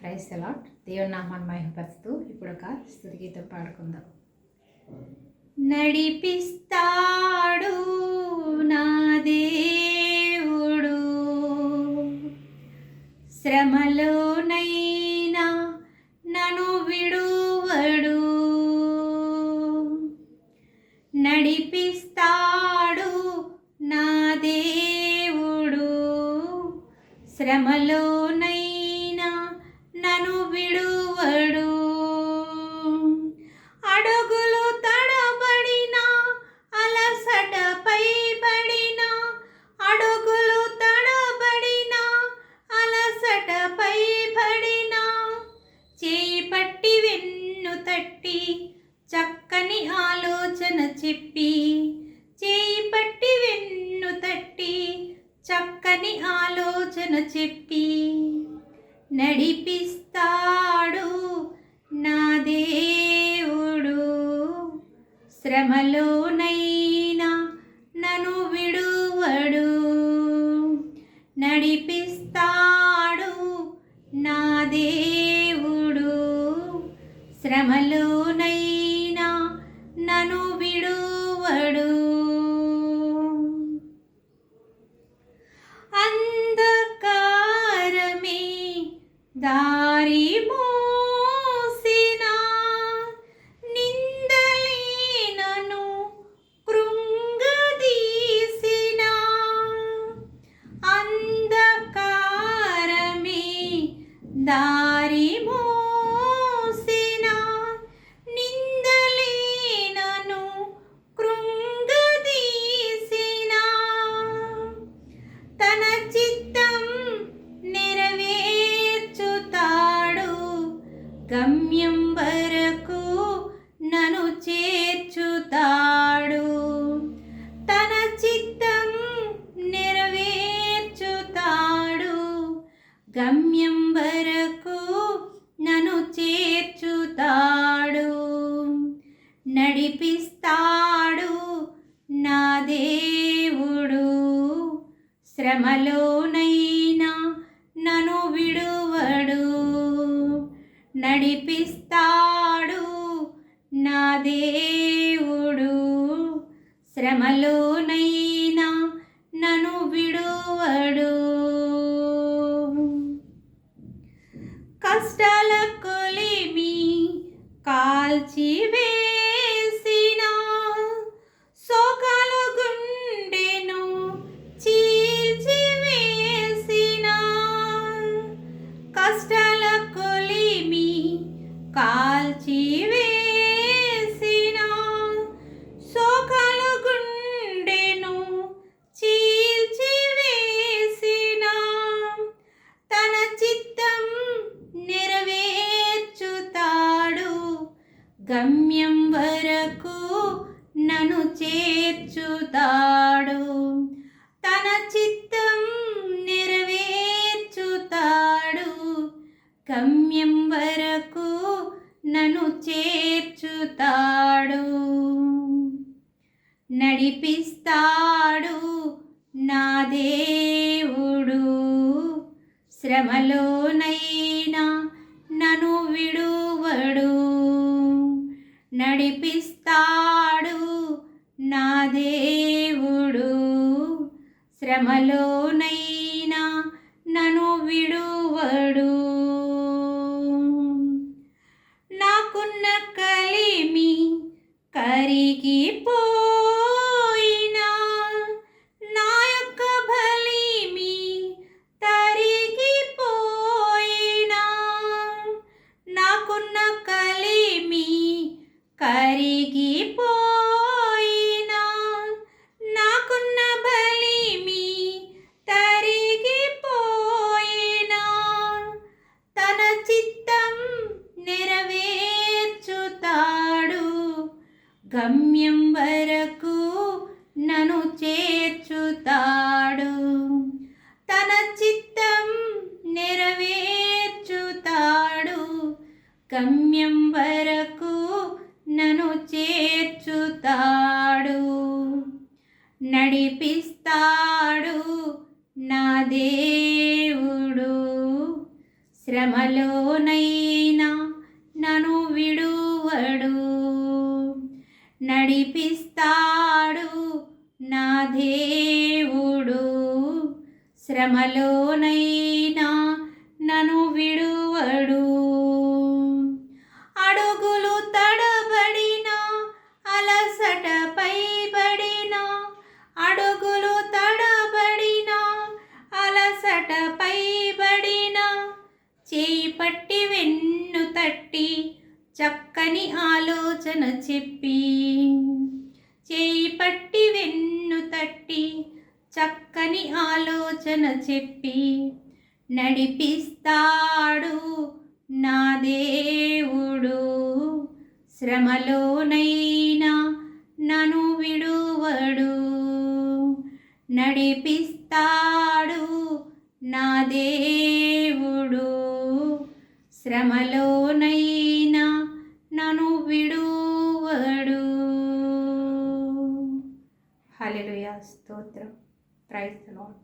Price allot దేవుని నామాన్ని మహిమపరుస్తూ ఇప్పుడు ఒక స్థుతి గీతం పాడుకుందాం. నడిపిస్తాడు నా దేవుడు. శ్రమలోనైనా నను విడువడు. నడిపిస్తాడు నా దేవుడు. శ్రమలోనై పెట్టి చక్కని ఆలోచన చెప్పి చేయి పట్టి వెన్ను తట్టి చక్కని ఆలోచన చెప్పి నడిపిస్తాడు నా దేవుడు. శ్రమలోనైనా నన్ను విడువడు. నడిపిస్తాడు నా దేవుడు. శ్రమలో ದಾರಿ ಮೋ నడిపిస్తాడు నా దేవుడు. శ్రమలోనైనా నన్ను విడువడు. నడిపిస్తాడు నా దేవుడు. శ్రమలోనై గమ్యం వరకు నన్ను చేర్చుతాడు. తన చిత్తం నెరవేర్చుతాడు. గమ్యం వరకు నన్ను చేర్చుతాడు. నడిపిస్తాడు నా దేవుడు. శ్రమలోనై నడిపిస్తాడు నా దేవుడు. శ్రమలోనైనా నన్ను విడువడు. వరకు నను చేర్చుతాడు. తన చిత్తం నెరవేర్చుతాడు. గమ్యం వరకు నను చేర్చుతాడు. నడిపిస్తాడు నా దేవుడు. శ్రమలోనై నడిపిస్తాడు నా దేవుడు. శ్రమలోనైనా నను విడువడు. అడుగులు తడబడిన అలసట పైబడిన అడుగులు తడబడిన అలసట పైబడిన చేయి పట్టి వెన్ను తట్టి చక్కని ఆలోచన చెప్పి చేయి పట్టి వెన్ను తట్టి చక్కని ఆలోచన చెప్పి నడిపిస్తాడు నా దేవుడు. శ్రమలోనైనా నను విడువడు. నడిపిస్తాడు నా దేవుడు. శ్రమలో స్తోత్రం ప్రైజ్ లార్డ్